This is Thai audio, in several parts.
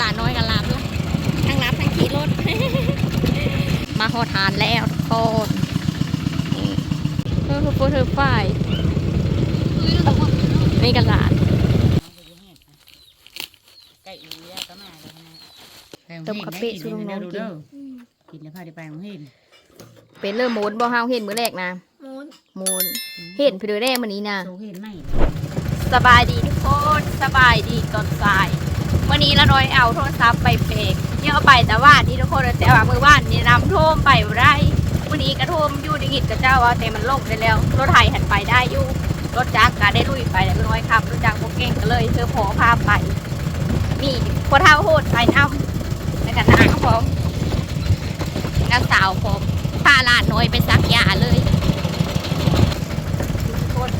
หลานน้อยกับหลานด้วยทั้งรับทั้งขี่รถ มาหอทานแล้วทุกคนนี่อเพื่อผู้ถือป้ายนี่กับหลานไก่อีเต้มกะปิสู้น้องกินกินแล้วพาได้ไปของเห็นเป็นเริ่มหมูนบ่เฮาเห็นมื้อแรกนะหมูนหมูนเห็นไปดูแรกมื้อนี้นะสบายดีทุกคนสบายดีตอนสาย วันนี้ละน้อยเอาโทรศัพท์ไปเฟกเนี่ยเอาไปแต่ว่านี่ทุกคนแต่ว่ามือว่านนี่นำโทมไปได้วันนี้กระโทมอยู่ในหิดกับเจ้าว่าแต่มันลงได้แล้ว รถไถหันไปได้อยู่รถจักรก็ได้ลุยไปแต่น้อยครับรถจักรโบเก่งก็เลยเธอพอพาไปนี่พอเท่าโหดไปน้ำแล้วกันนางพร้อมนางสาวพร้อมพาลานน้อยไปซักยาเลยทุกคน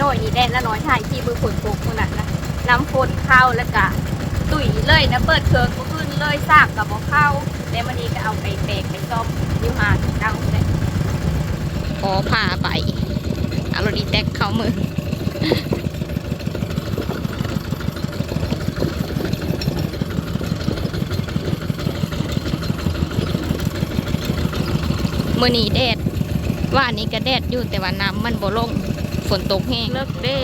น้อยนี่แดนละน้อยถ่ายที่มือฝนตกคนนั้นนะน้ำฝนเข้าแล้วก็ ตุ๋ยเลยนะเปิดเครื่องก็ขึ้นเลยซากกับบ่เข้าแล้วมันนี้ก็เอาไปเปกไปซ่อมอยูหาเจ้าเลยขอพาไปเอารถอีแท็กเข้ามือมื่อนี้แดดว่านี้ก็แดดอยู่แต่ว่าน้ำมันบ่ลงฝนตกแห้งเลิกเด้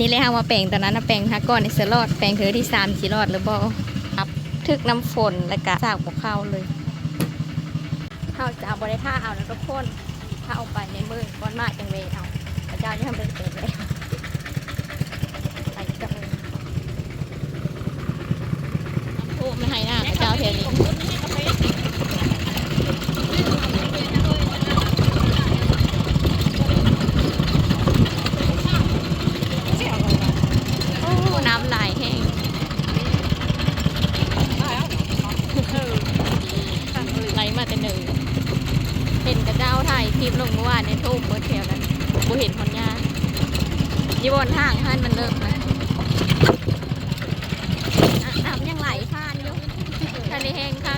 นี่เลยฮะว่าแปลงตอนนั้นนะแปลงฮะก้อนในเสลอดแปลงเธอที่สามสีรอดหรือบ่ครับทึกน้ำฝนแล้วก็สากบกเข้าเลยเข้าจะเอาบริท่าเอานะทุกคนถ้าเอาไปในมือก้อนมากจังเวเอาพระเจ้าจะทำเป็นเกิดเลยไปกับมือน้ำท่วมไม่ให้หน้าพระเจ้าเทวนี้ โอ้น้ำไหลแห้งไหลมาแต่หนึ่ง เห็นกระเจ้าถ่ายคลิปล งเมื่อวานในทุ่มเมื่อแถวนั้นกูเห็นคนยายี่บนทางท่านมันเลิกนะอะน้ำยังไหลผ่านอยู่ทะเลแห้งค่ะ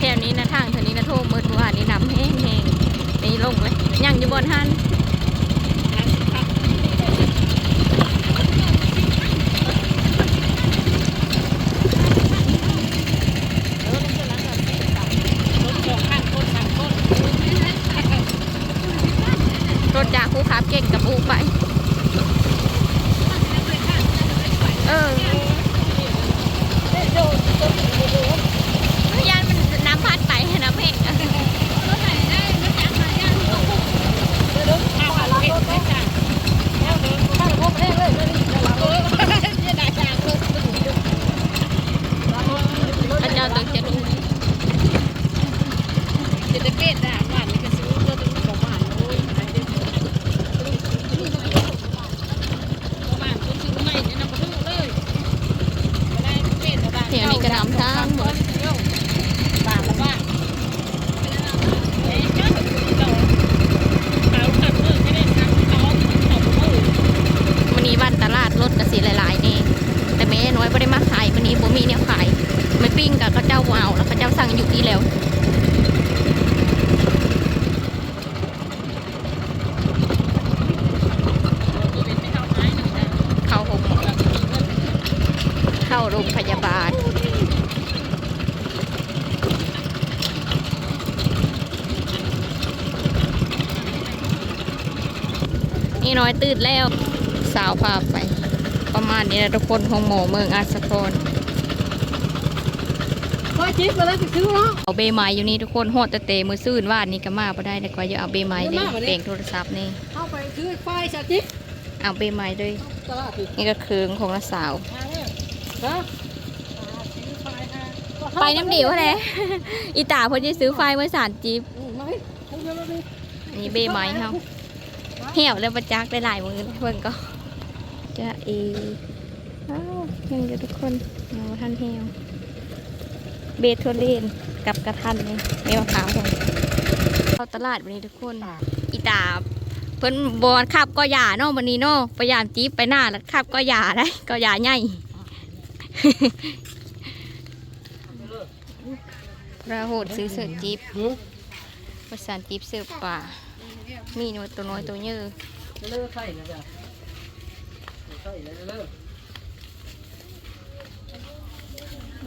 แถวนี้นะทางแถวนี้นะทุ่มเมื่อวานนี้น้ำแห้งแห้งนี่ลงเลยยังอยู่บนหันรถจากผู้ขับเก่งกับอูไป เออ ยานมันน้ำพัดไปน้ำเห็ดอะอาจารย์ตึกจะรู้ จะได้เป็ดอะหวานนี่ก็ซื้อก็ต้องของหวานโอ้ยหวานเด็ดหวานคนซื้อใหม่เนี่ยนำมาทั้งเลยไม่ได้เป็ดแต่บ้าน เดี๋ยวนี้ก็น้ำทางหมด บ้านละว่าเอ้ยเจ้าเราเขาขับเมื่อไม่ได้ทำเขาเขาเมื่อ วันนี้วันตลาดรถกระสีหลายๆนี่แต่แม่น้อยไม่ได้มาขายวันนี้บ่มีเนี่ยขายไม่ปิ้งกับเขาเจ้าบ่เอาแล้วเขาเจ้าสั่งอยู่นี่แล้ว ตัวเป็นไม่เท่าไม้หนึ่งนะ เข้าโรงเข้าโรงพยาบาล นี่น้อยตื่นแล้วสาวพาไป ประมาณนี้นะทุกคนของหมอเมืองอาสกรก็จิ๊บมาแล้วจะซื้อเนาะเอาเบไม้อยู่นี่ทุกคนโหดแต่เตมือซื่นว่านี่ก็มาบ่ได้แต่ก็อย่าเอาเบไม้เลยเปลงโทรศัพท์นี่เข้าไปซื้อไฟสักจิ๊บเอาเบไม้ด้วยตลาดผิดนี่ก็เคืองของละสาว มาเลยนะซื้อไฟค่ะไปน้ำเดียวแหละอีตาเพิ่นจะซื้อไฟเมื่อสารจีบมาให้เอาเดี๋ยวมาดิอันนี้เบไม้เฮาเหี่ยวแล้วประจักได้หลายมือเพิ่นก็จะเออ้าวยังอยู่ทุกคนยังบ่ทันเหี่ยวเบโทเลนกับกระทันนี่เมมะขาวของเข้าตลาดวันนี้ทุกคนอีตาเพิ่นบอลขับก็หยาเนาะวันนี้เนาะพยายามจีบไปหน้าแล้วขับก็หยาได้ก็หยาใหญ่พ ระโหดซื้อเสือจีบภาษาจีบเสือป่า มีนูตัวน้อยตัวเยอะเลิกไข่นะจ๊ะไข่เลยเลิก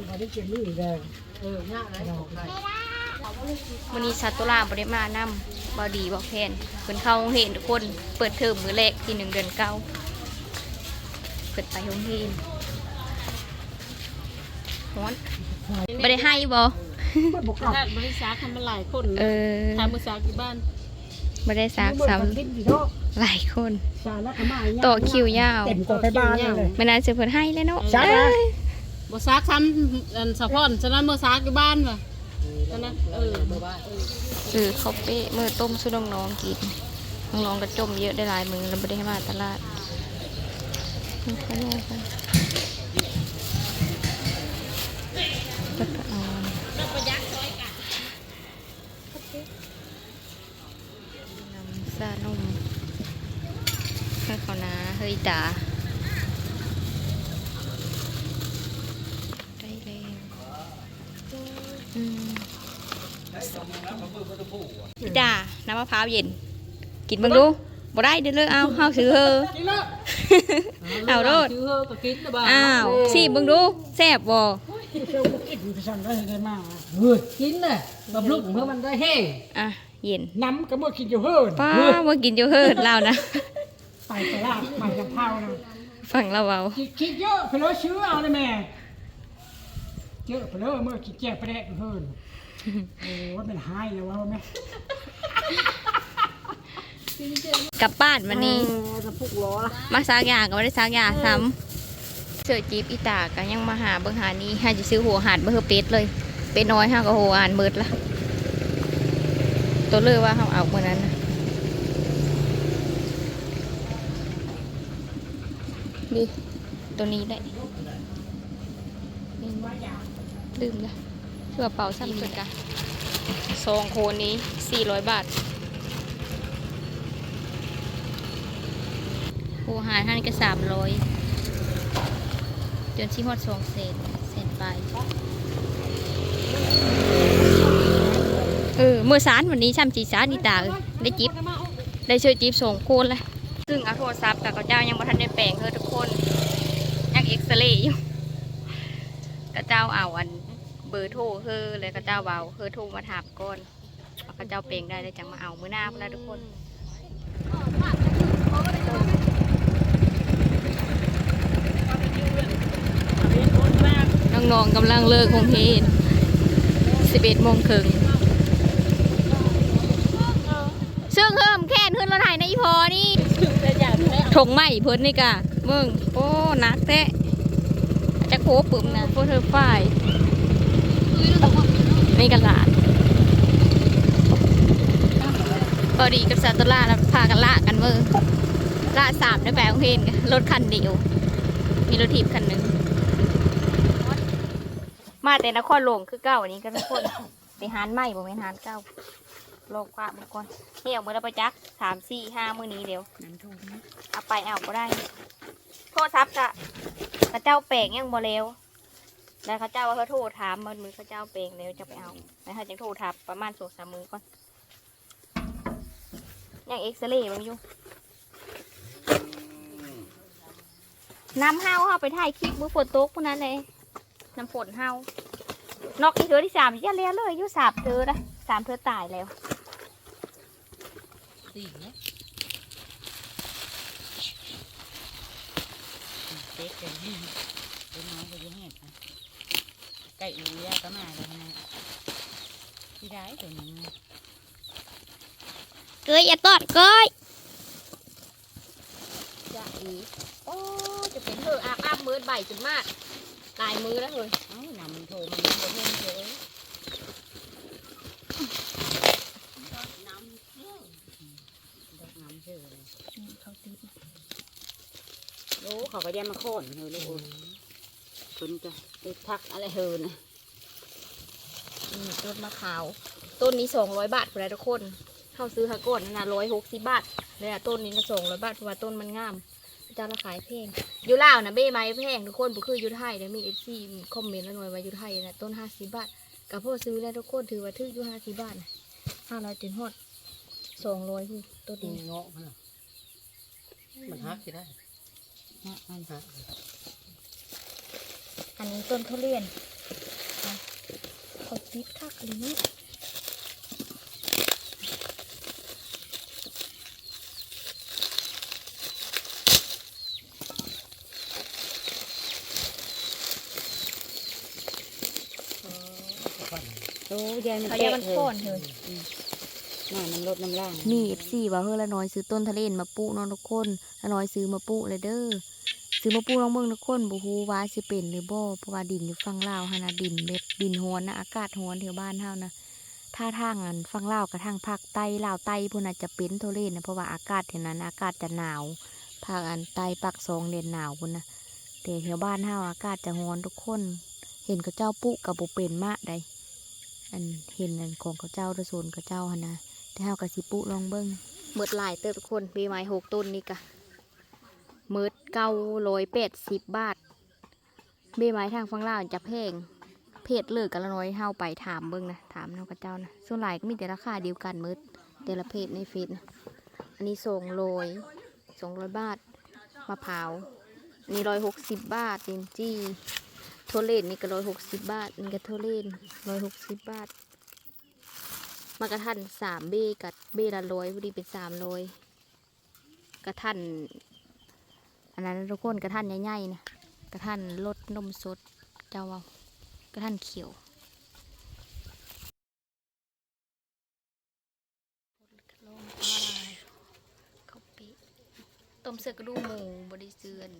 มาได้เจ็บมือแดงเออหน้าไหนของใครวันนี้ซาตุลาบริมานำบอดีบอกแพนเพิ่นเข้าเรียนทุกคน เปิดเทอมมือแรกที่หนึ่งเดือนเก้าเปิดไปโรงเรียน ฮ้อนบ่ได้ให้บ่บอกกับบริษัททำมาหลายคนเออทำบริษัทที่บ้านบ่ได้ซักซ้ำหลายคนสารคมาต่อคิวยาวเต็มกว่าไปบ้านเลยไม่น่าจะเพิ่นให้เลยเนาะซักนะเอ้ยบริษัททำอันสะพอนฉะนั้นบริษัทที่บ้านว่ะฉะนั้นเออบ้านเออเขาเป๊ะมือต้มสุดน้องๆกินน้องๆก็จมเยอะได้หลายมือแล้วบ่ได้ให้มาตลาดมันก็แน่กัน จ๋าได้แล้วอืมพี่จ๋าน้ำมะพร้าวเย็น กินเบิ่งดูบ่ได้เด้อเลยเอาเฮาซื้อเฮอกินแล้วเอาโลดชื่อเฮอก็กินนะบ้าอ้าวสิเบิ่งดูแซ่บบ่เจ้ากินไปสั่งได้ได้มากเฮ้ยกินน่ะบำรุงเพื่อมันได้แห้งอะเย็นน้ำก็เมื่อกินอยู่เฮิร์นป้าบ่กินอยู่เฮิดแล้วนะ ไปตลาดไปกับเผานะฟังเราเว้าคิดคิดเยอะไปเลยซื้อเอาเลยแม่เยอะไปเลยเมื่อกินแจกไปแดกอยู่เฮิร์นโอ้ว่าเป็นไฮเลยวะแม่กลับบ้านวันนี้จะพุกล้อละมาซักยาก็บ่ได้ซักยาซ้ำเสือจีบอีตาก็ยังมาหาเบิ่งหานี้หาสิซื้อหัวหาดเบิ่งเป็ดเลยเป็ดน้อยเฮาก็โหอ่านเบิดละตัวเลยว่าเฮาเอามื้อนั้นน่ะ นี่ตัวนี้ได้นี่ลืมละเสื้อเป่าซ้ำเพิ่นกะซองโคนนี้ 400 บาทโอ้หายห้านี่ก็สามร้อยจนที่ฮอดสองเซนเซนไปเออเมื่อสารวันนี้ช่ำจีสารนี่ตาเอ้ยได้จิบได้ช่วยจิบส่งโคนเลย ซึ่งเอาโทรศัพท์กับเขาเจ้ายังบ่ทันได้แปลงเฮ้ทุกคนยังเอ็กซเรย์อยู่กระเจ้าเอาอันเบอร์โทรเฮ้เลยกระเจ้าเบาเฮ้โทรมาถามก่อนว่าเขาเจ้าแปลงได้เลยจังมาเอามื้อหน้าพุ่นละทุกคนน้น้องๆกำลังเลิกโรงเรียน11โมงครึ่งซึ่งเพิ่มแค่นขึ้นรถไถในอีพอนี่ ถงใหมเพิ่นนี่กะมึงโอ้หนักแท้จะโคปึ่มนะโคเธอฝ่ายนี่กันหลานพอดีกับซาตุล่าแล้วพากันละกันมือละสามได้แปลงเพลงรถคันเดียว มีรถถีบคันหนึ่งมาแต่นครหลวงคือเก้าอันนี้ก็ทุกคนไปหานใหม่บ่แม่นหานเก้า ลกกว่าบางคนเที่ยวมือละประจักษ์สามสี่ห้ามือนี้เดียวน้ำท่วมนะเอาไปเอาก็ได้ โทษทับกะพระเจ้าแปลงยังบ่เร็วแล้วเขาเจ้าว่าเขาโทษถามมันมือเขาเจ้าแปลงเร็วจะไปเอาแล้วเขาจะโทษทับประมาณสองสามมือก่อนยังเอ็กซเรย์บางอยู่น้ำเฮาเข้าไปถ่ายคลิปมือฝนตกพวกนั้นเลยน้ำฝนเฮานอกอีกเธอที่สามอย่าเลี้ยเลยอายุสามเธอนะสามเธอตายแล้ว สี่เนี่ยเจ๊กเลยนี่เป็นน้องก็ยังเห็นนะไก่อูยาก็มาแล้วนะที่ได้ตัวนี้เกยอย่าตอดเกยจะอีโอ้จะเป็นเธออาบอาบมือใบจนมากตายมือแล้วเลยเอ้านำโทรมันบ่เห็นเฉยน้ำเชื่อน้ำเชื่อเลย เขาตี โอ้เขาก็ยังมาโค่นเลยลูกคุณจะไปทักอะไรเฮินนะนี่ต้นมะขาว ต้นนี้สองร้อยบาทคุณทุกคนเข้าซื้อฮาก่อนนะร้อยหกสิบบาทเลยอะต้นนี้นะสองร้อยบาทเพราะว่าต้นมันงามเจ้าละขายแพงอยู่ลาวนะเบ้ไม้แพงทุกคนบุคืออยูไทยเดี๋ยวมีเอฟซีคอมเมนต์แล้วหน่อยว่าอยูไทยนะต้นห้าสิบบาทกับพ่อซื้อแล้วทุกคนถือว่าถืออยู่ห้าสิบบาทนะห้าร้อยถึงฮอดสองร้อยคือต้นตีนี้เงาะมันน่ะมันฮักสิได้ นะมันฮะอันนี้ต้นทุเรียนนะเขาติดคักอะไรนี้โอ้ยายมันเขาแตเรียกกมันเลยโค่นเลยน่าน้ำลดน้ำล่างมีเอฟซีว่าเฮ้ยละน้อยซื้อต้นทะเลนมาปลูกเน้องทุกคนละน้อยซื้อมาปลูกเลยเด้อ ซื้อมาปลูกน้องเบิ่งทุกคนบ่ฮู้ว่าสิเป็นหรือบ่เพราะว่าดินอยู่ฝั่งลาวหั่นะดินแบบดินฮ้อนนะอากาศฮ้อนแถวบ้านเฮานะถ้าทางอันฝั่งลาวกับทางภาคใต้ลาวใต้พุ่นน่ะจะเป็นทุเรศนะเพราะว่าอากาศแถวนั้นอากาศจะหนาวภาคอันใต้ภาคสองเดือนหนาวพุ่นนะแต่แถวบ้านเฮาอากาศจะฮ้อนทุกคน เห็นเขาเจ้าปลูกกับบ่เป็นมากใดอันเห็นอันของเขาเจ้าระโซนเขาเจ้าหั่นะแต่เฮากะสิปุลองเบิ้งเมิดหลายเติบทุกคนมีไม้หกต้นนี่กะ เมิดเก้าร้อยแปดสิบบาท เบไม้ทางฝั่งล่าวจะแพง เพจเลิกกันละน้อยเฮาไปถามเบิ้งนะ ถามน้องกระเจ้านะ ส่วนหลายก็มีแต่ราคาเดียวกันเมิดแต่ละเพจในเฟซนะ อันนี้สองร้อยสองร้อยบาท มะพร้าวอันนี้ร้อยหกสิบบาทลินจี้โทเลนนี่ก็ร้อยหกสิบบาท นี่ก็โทเลนร้อยหกสิบบาทมากระทันสามเบกับเบละร้อยพอดีเป็นสามร้อยกระทัน นนั้นทุกคนกระทันใหญ่ๆนะกระทันรสนมสดเจ้าเอากระทันเขียวข้าวปีต้มเสือกระดูกหมูบริเซือน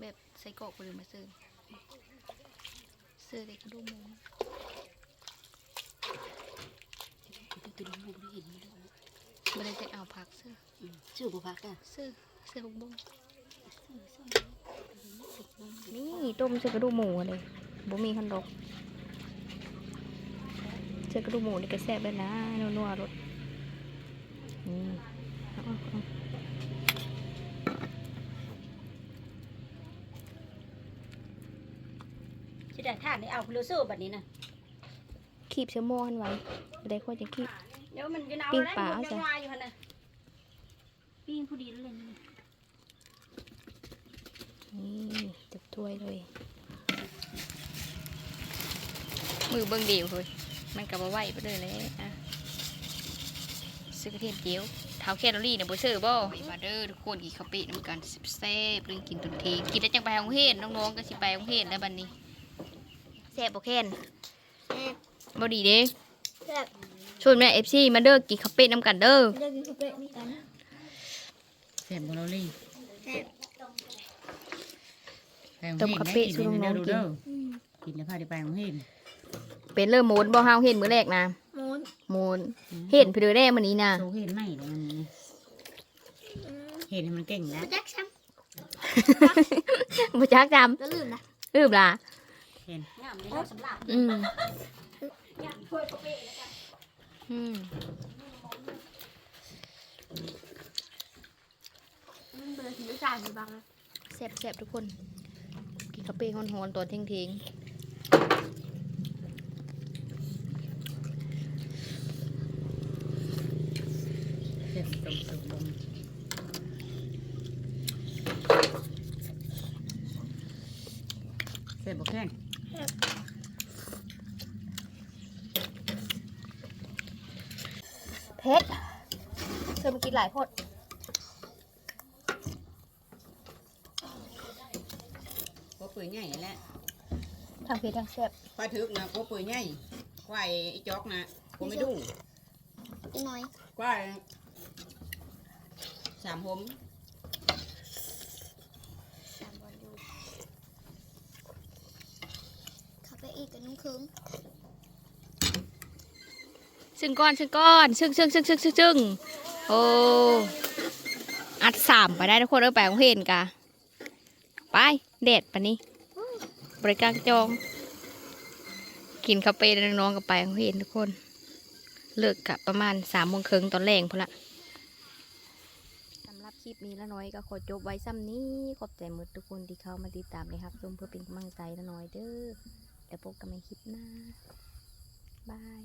แบบใส่กรอกบริมาเซือนเสือแต่กระดูกหมูตัวนี้มันไม่เห็นเลยบริจะเอาผักเสื้อชื่อบุพักอะเสื้อเสื้อลูกบง นี่ต้มเสื้อกระดูกหมูเลยบ่มีขันดอกเสื้อกระดูกหมูนี่ก็แซ่บเลยนะนัวๆรสนี่เอาเอาเอาชิดาท่านได้เอาพลูสู้แบบนี้นะคีบเชื้อโมหันไว้บ่ได้ควรจะคีบเดี๋ยวมันจะเอาปิ้งได้ปลามันจ้ะยังวายอยู่หั่นน่ะปิ้งผู้ดีแล้วเลย นี่นี่จับถ้วยเลย มือเบิ่งเดียวเลยมันกับว่าไหวไปเลยเลยอะซื้อกระเทียมเจียวเท้าแคลอรี่เนี่ยบ่ซื้อบ่มาเด้อทุกคนกินข้าวเป็ดน้ำกันแซ่บๆเรื่องกินตุนทีกินได้จังไปโรงเรียนน้องๆก็สิไปโรงเรียนแล้วบัดนี้ซ่บบ่แค้นแซ่บบ่ดีเด้แซ่บชวนแม่ FC มาเด้อกินข้าวเป็ดน้ำกันเด้อเลือกกินข้าวเป็ดนี่กันแซ่บบ่เราลี่แซ่บ ต้มข้าวเป็ดสู่น้องๆกินอืมกินแล้วพาได้ไปโรงเรียนเป็นเริ่มโมนบ่เฮาเห็นมื้อแรกนะหมูนโมนเห็นไปเด้อแน่มื้อนี้นะโชว์เห็นไหมตรงนี้อืมเห็นให้มันเก่งนะมาจักซ้บ่จักจำำแล้วลืมนะลืมล่ะเห็นอืมอืมอืมเบอร์ถือสารอยู่บ้างนะแซ่บๆทุกคน กินข้าวเป็ดฮ้อนๆตอนเที่ยงเห็นตรงสุดลงเสร็จบอกแค่นๆเผ็ดเธอมากินหลายพด ก็ปืนใหญ่นั่นแหละทั้งเผ็ดทั้งแซ่บควายถึกนะก็ปืนใหญ่ควายไอ้จอกนะก็ไม่ดุอีกหน่อยควายสามหมสามวันดูข้าวเป็ดอีกกับน้ำเคืองซึ่งก้อนซึ่งก้อนซึ่งซึ่งซึ่งซึ่งซึ่งซึ่งโอ้อัดสามไปได้ทุกคนเออไปของเห็นกะไปเด็ดปะนี้ บริการจอง กินข้าวเป็ดแล้วน้องๆกับไปของเห็นทุกคน เลิกกับประมาณสามโมงครึ่งตอนแรงพอละสำหรับคลิปนี้ละน้อยก็ขอจบไว้ซ้ำนี้ ขอบใจมืดทุกคนที่เข้ามาติดตามนะครับชมเพื่อเป็นกำลังใจละน้อยเด้อแล้วพบกันในคลิปหน้าบาย